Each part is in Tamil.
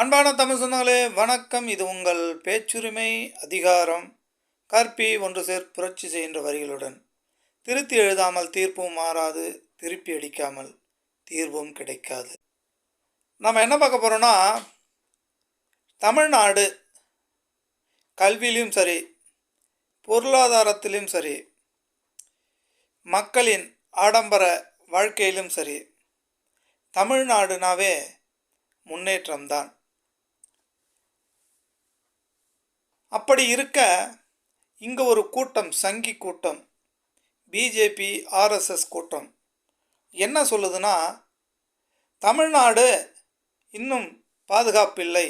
அன்பான தமிழ் சொந்தங்களே வணக்கம். இது உங்கள் பேச்சுரிமை அதிகாரம். கற்பி ஒன்று சேர் புரட்சி செய்கின்ற வரிகளுடன். திருத்தி எழுதாமல் தீர்ப்பும் மாறாது திருப்பி அடிக்காமல் தீர்வும் கிடைக்காது. நம்ம என்ன பார்க்க போகிறோன்னா தமிழ்நாடு கல்வியிலும் சரி பொருளாதாரத்திலும் சரி மக்களின் ஆடம்பர வாழ்க்கையிலும் சரி தமிழ்நாடுனாவே முன்னேற்றம்தான். அப்படி இருக்க இங்கே ஒரு கூட்டம் சங்கி கூட்டம் பிஜேபி ஆர்எஸ்எஸ் கூட்டம். என்ன சொல்லுதுன்னா தமிழ்நாடு இன்னும் பாதுகாப்பில்லை.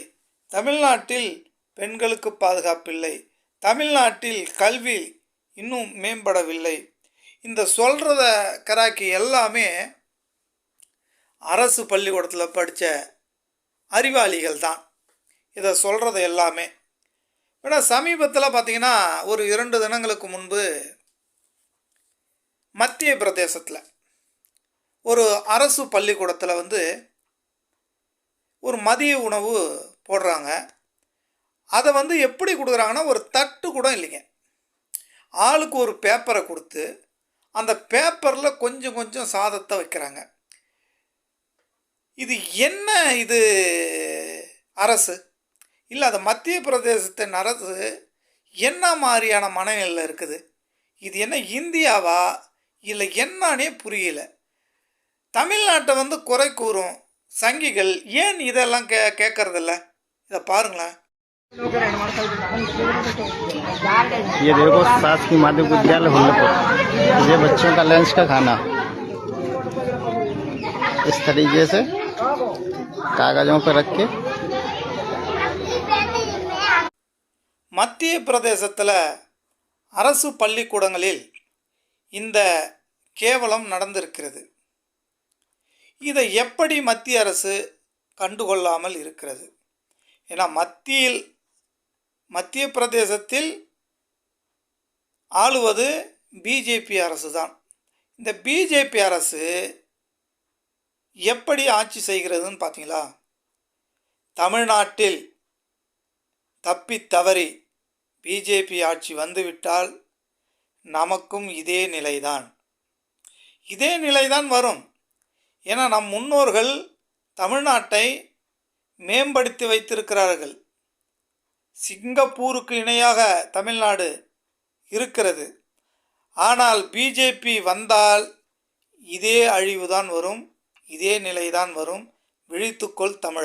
தமிழ்நாட்டில் பெண்களுக்கு பாதுகாப்பில்லை. தமிழ்நாட்டில் கல்வி இன்னும் மேம்படவில்லை. இந்த சொல்கிறத கராக்கி எல்லாமே அரசு பள்ளிக்கூடத்தில் படித்த அறிவாளிகள் தான் இதை சொல்கிறது எல்லாமே. ஏன்னா சமீபத்தில் பார்த்தீங்கன்னா ஒரு இரண்டு தினங்களுக்கு முன்பு மத்திய பிரதேசத்தில் ஒரு அரசு பள்ளிக்கூடத்தில் வந்து ஒரு மதிய உணவு போடுறாங்க. அதை வந்து எப்படி கொடுக்குறாங்கன்னா ஒரு தட்டு கூட இல்லைங்க. ஆளுக்கு ஒரு பேப்பரை கொடுத்து அந்த பேப்பரில் கொஞ்சம் கொஞ்சம் சாதத்தை வைக்கிறாங்க. இது என்ன இது அரசு? இல்லை அது மத்திய பிரதேசத்தின் அரசு என்ன மாதிரியான மனநிலையில் இருக்குது இது என்ன இந்தியாவா இல்லை என்னன்னே புரியல தமிழ்நாட்டை வந்து குறை கூறும் சங்கிகள் ஏன் இதெல்லாம் கே கேட்கறதில்ல இதை பாருங்களேன் ये देखो शासकीय माध्यमिक विद्यालय हुल्लपुर ये बच्चों का लंच का खाना इस तरीके से कागजों पर रख के மத்திய பிரதேசத்தில் அரசு பள்ளிக்கூடங்களில் இந்த கேவலம் நடந்திருக்கிறது. இதை எப்படி மத்திய அரசு கண்டுகொள்ளாமல் இருக்கிறது? ஏன்னா மத்தியில் மத்திய பிரதேசத்தில் ஆளுவது பிஜேபி அரசு தான். இந்த பிஜேபி அரசு எப்படி ஆட்சி செய்கிறதுன்னு பார்த்தீங்களா? தமிழ்நாட்டில் தப்பி தவறி பிஜேபி ஆட்சி வந்துவிட்டால் நமக்கும் இதே நிலைதான். இதே நிலைதான் வரும். ஏன்னா நம் முன்னோர்கள் தமிழ்நாட்டை மேம்படுத்தி வைத்திருக்கிறார்கள். சிங்கப்பூருக்கு இணையாக தமிழ்நாடு இருக்கிறது. ஆனால் பிஜேபி வந்தால் இதே அழிவுதான் வரும் இதே நிலைதான் வரும். விழித்துக்கொள் தமிழா